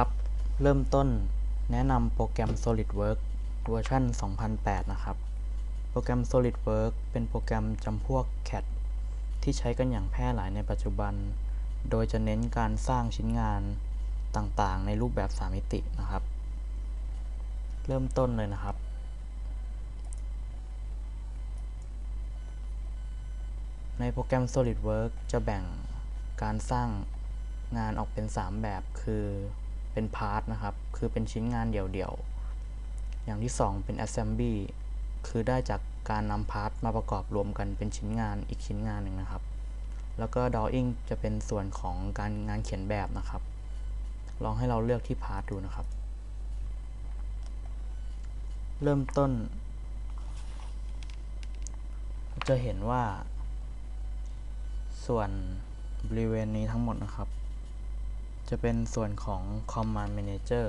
ครับ เริ่มต้นแนะนำโปรแกรม SolidWorks เวอร์ชัน2008 นะครับ โปรแกรม SolidWorks เป็นโปรแกรมจำพวก CAD ที่ใช้กันอย่างแพร่หลายในปัจจุบัน โดยจะเน้นการสร้างชิ้นงานต่างๆ ในรูปแบบ 3 มิตินะครับ เริ่มต้นเลยนะครับ ในโปรแกรม SolidWorks จะแบ่งการสร้างงานออกเป็น 3 แบบคือ เป็นพาร์ทนะครับ คือเป็นชิ้นงานเดี่ยวๆ อย่างที่ 2 เป็น Assembly คือได้จากการนำพาร์ทมาประกอบรวมกันเป็นชิ้นงานอีกชิ้นงานหนึ่งนะครับ แล้วก็ Drawing จะเป็นส่วนของการงานเขียนแบบนะครับ ลองให้เราเลือกที่พาร์ทดูนะครับ เริ่มต้น จะเห็นว่า ส่วนบริเวณนี้ทั้งหมดนะครับ จะเป็นส่วนของ Command Manager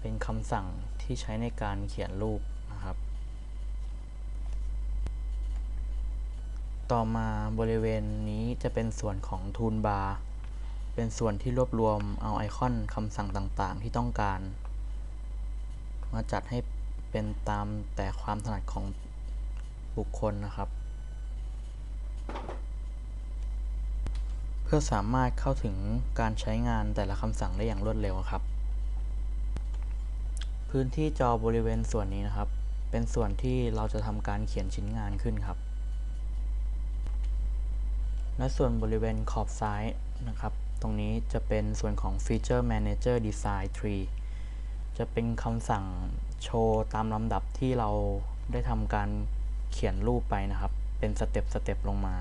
เป็นคำสั่งที่ใช้ในการเขียนรูปนะครับ ต่อมาบริเวณนี้จะเป็นส่วนของ Toolbar เป็นส่วนที่รวบรวมเอาไอคอนคำสั่งต่างๆ ที่ต้องการ มาจัดให้เป็นตามแต่ความถนัดของบุคคลนะครับ พื่อสามารถเข้าถึงการใช้งานแต่ละคำสั่งได้อย่างรวดเร็วครับ พื้นที่จอบริเวณส่วนนี้นะครับ เป็นส่วนที่เราจะทำการเขียนชิ้นงานขึ้นครับ และส่วนบริเวณขอบซ้ายนะครับ ตรงนี้จะเป็นส่วนของ Feature Manager Design Tree จะเป็นคำสั่งโชว์ตามลำดับที่เราได้ทำการเขียนรูปไปนะครับ เป็นสเต็ปสเต็ปลงมา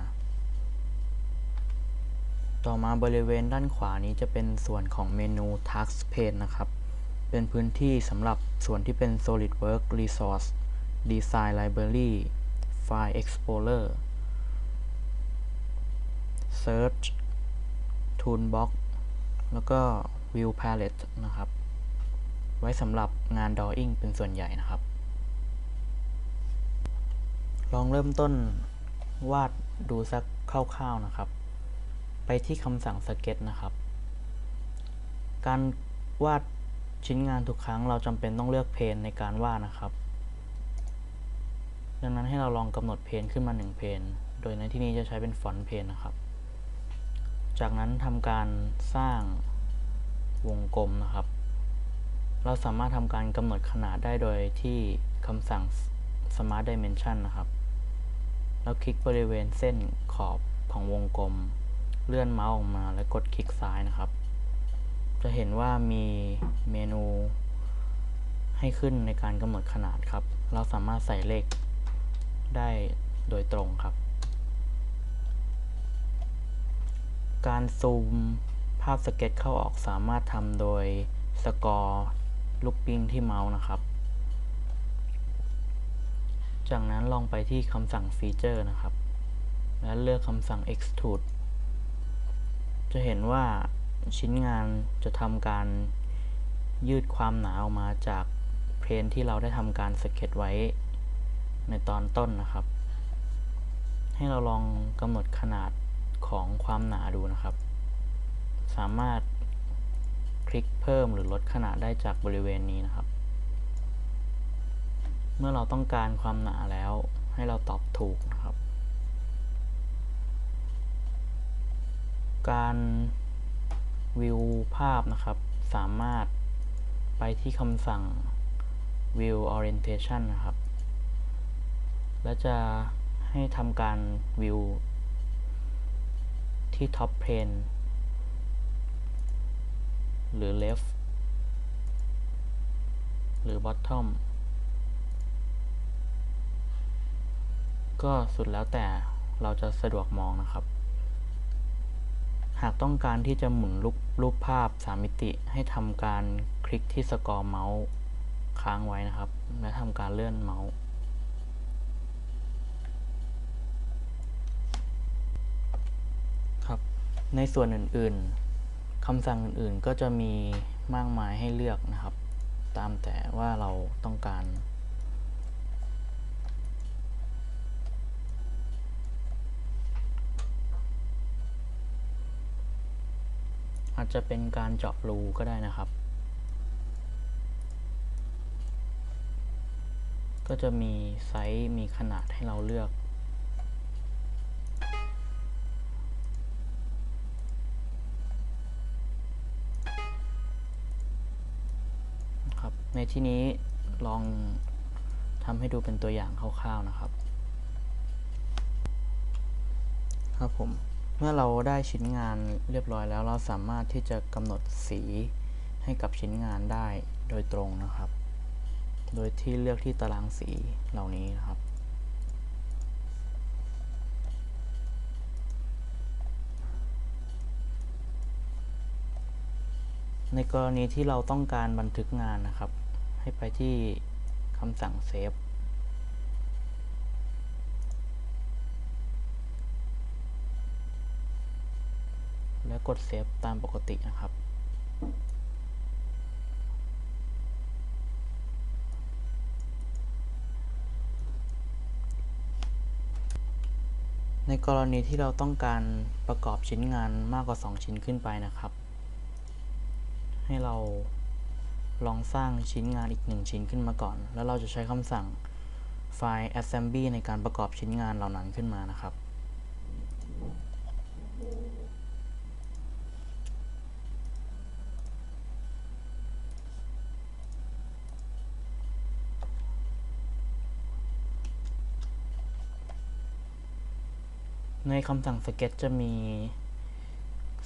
ต่อมาบริเวณด้านขวานี้จะเป็นส่วนของเมนู Task Pane นะครับ เป็นพื้นที่สำหรับส่วนที่เป็น SolidWorks Resource Design Library File Explorer Search Toolbox แล้วก็ View Palette นะครับ ไว้สำหรับงาน Drawing เป็นส่วนใหญ่นะครับ ลองเริ่มต้นวาดดูสักคร่าวๆนะครับ ไปที่คำสั่ง Sketch นะครับ การวาดชิ้นงานทุกครั้งเราจำเป็นต้องเลือกเพนในการวาดนะครับ ดังนั้นให้เราลองกำหนดเพนขึ้นมา 1 เพน โดยในที่นี้จะใช้เป็นฟอนต์เพนนะครับ จากนั้นทำการสร้างวงกลมนะครับ เราสามารถทำการกำหนดขนาดได้โดยที่คำสั่ง Smart Dimension นะครับ แล้วคลิกบริเวณเส้นขอบของวงกลม เลื่อนเมาส์ออกมาและกดคลิกซ้ายนะครับ จะเห็นว่ามีเมนูให้ขึ้นในการกำหนดขนาดครับ เราสามารถใส่เลขได้โดยตรงครับ การซูมภาพสเก็ตเข้าออกสามารถทำโดยสกอร์ลูกปิ้งที่เมาส์นะครับ จากนั้นลองไปที่คำสั่งฟีเจอร์นะครับ และเลือกคำสั่ง extrude จะเห็นว่าชิ้นงานจะทำการยืดความหนาออกมาจากเพลนที่เราได้ทำการสเก็ตไว้ในตอนต้นนะครับ ให้เราลองกำหนดขนาดของความหนาดูนะครับ สามารถคลิกเพิ่มหรือลดขนาดได้จากบริเวณนี้นะครับ เมื่อเราต้องการความหนาแล้วให้เราตอบถูกนะครับ การวิวภาพนะครับ สามารถไปที่คำสั่ง view orientation นะครับ และจะให้ทำการวิวที่ top plane หรือ left หรือ bottom ก็สุดแล้วแต่เราจะสะดวกมองนะครับ หากต้องการที่จะหมุนรูปรูปภาพ 3 มิติ ให้ทำการคลิกที่สกอร์เมาส์ค้างไว้นะครับ และทำการเลื่อนเมาส์ครับ ในส่วนอื่นๆคำสั่งอื่นๆก็จะมีมากมายให้เลือกนะครับ ตามแต่ว่าเราต้องการ อาจจะเป็นการเจาะรูก็ได้นะครับ ก็จะมีไซส์มีขนาดให้เราเลือกนะครับในที่นี้ลองทำให้ดูเป็นตัวอย่างคร่าวๆนะครับ ครับผม เมื่อเราได้ชิ้นงานเรียบร้อยแล้วเราสามารถที่จะกำหนดสีให้กับชิ้นงานได้โดยตรงนะครับ โดยที่เลือกที่ตารางสีเหล่านี้นะครับ ในกรณีที่เราต้องการบันทึกงานนะครับ ให้ไปที่คำสั่งเซฟ และ กดเซฟตามปกตินะครับ ในกรณีที่เราต้องการประกอบชิ้นงานมากกว่า 2 ชิ้นขึ้นไปนะครับ ให้เราลองสร้างชิ้นงานอีก 1 ชิ้นขึ้นมาก่อน แล้วเราจะใช้คำสั่งไฟล์ assembly ในการประกอบชิ้นงานเหล่านั้นขึ้นมานะครับ ในคำสั่ง sketch จะมี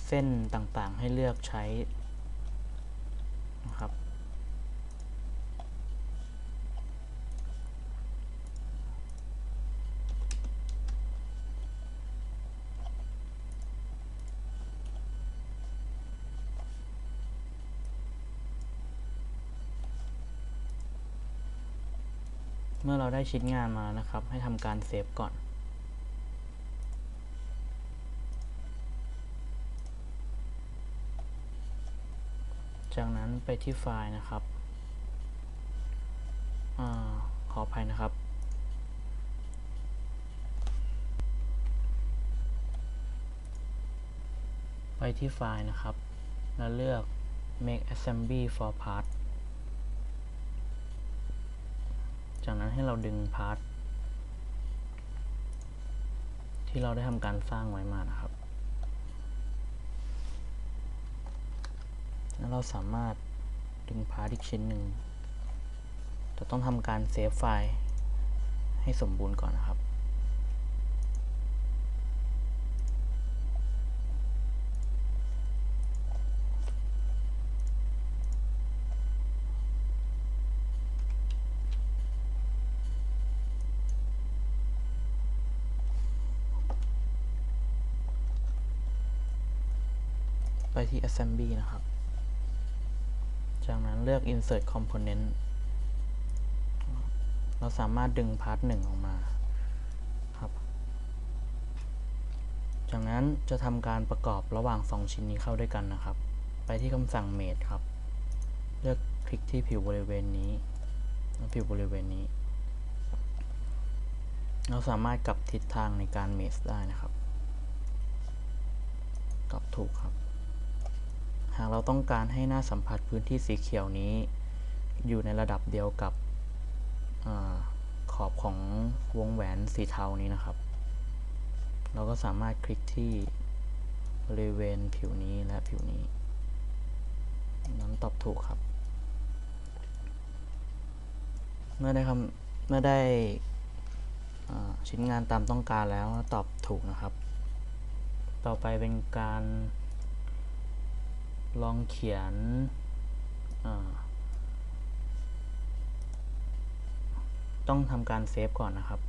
เส้นต่างๆให้เลือกใช้นะครับ เมื่อเราได้ชิ้นงานมานะครับ ให้ทำการเซฟก่อน จากนั้น ไปที่ไฟล์นะครับอขออภัยนะครับ ไปที่ไฟล์นะครับ แล้วเลือก make assembly for part จากนั้นให้เราดึงพาร์ทที่เราได้ทำการสร้างไว้มานะครับ แล้วเราสามารถ ดึงพาร์ทอีกชิ้นหนึ่งแต่ต้องทำการเซฟไฟล์ให้สมบูรณ์ก่อนนะครับไปที่ assembly นะครับ จากนั้นเลือก insert component เราสามารถดึงพาร์ทหนึ่งออกมาครับ จากนั้นจะทำการประกอบระหว่าง 2 ชิ้นนี้เข้าด้วยกันนะครับ ไปที่คำสั่ง mate ครับ เลือกคลิกที่ผิวบริเวณนี้และผิวบริเวณนี้ เราสามารถกลับทิศทางในการ mate ได้นะครับ กลับถูกครับ หากเราต้องการให้หน้าสัมผัสพื้นที่สีเขียวนี้ อยู่ในระดับเดียวกับอขอบของวงแหวนสีเทานี้นะครับ เราก็สามารถคลิกที่บริเวณผิวนี้และผิวนี้นั้นตอบถูกครับ เมื่อได้คำเมื่อได้ชิ้นงานตามต้องการแล้วตอบถูกนะครับ ต่อไปเป็นการ ลองเขียนต้องทำการเซฟก่อนนะครับ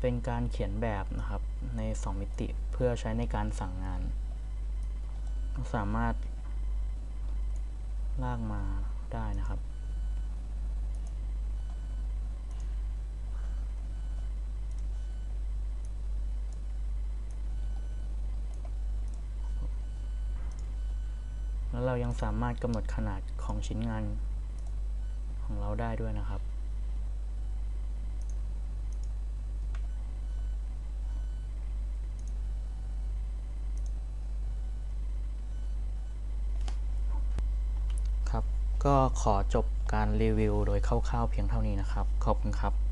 เป็นการเขียนแบบนะครับใน 2 มิติเพื่อใช้ในการสั่งงาน สามารถลากมาได้นะครับ ยังสามารถกำหนดขนาดของชิ้นงานของเราได้ด้วยนะครับ ครับ ก็ขอจบการรีวิวโดยคร่าวๆเพียงเท่านี้นะครับ ขอบคุณครับ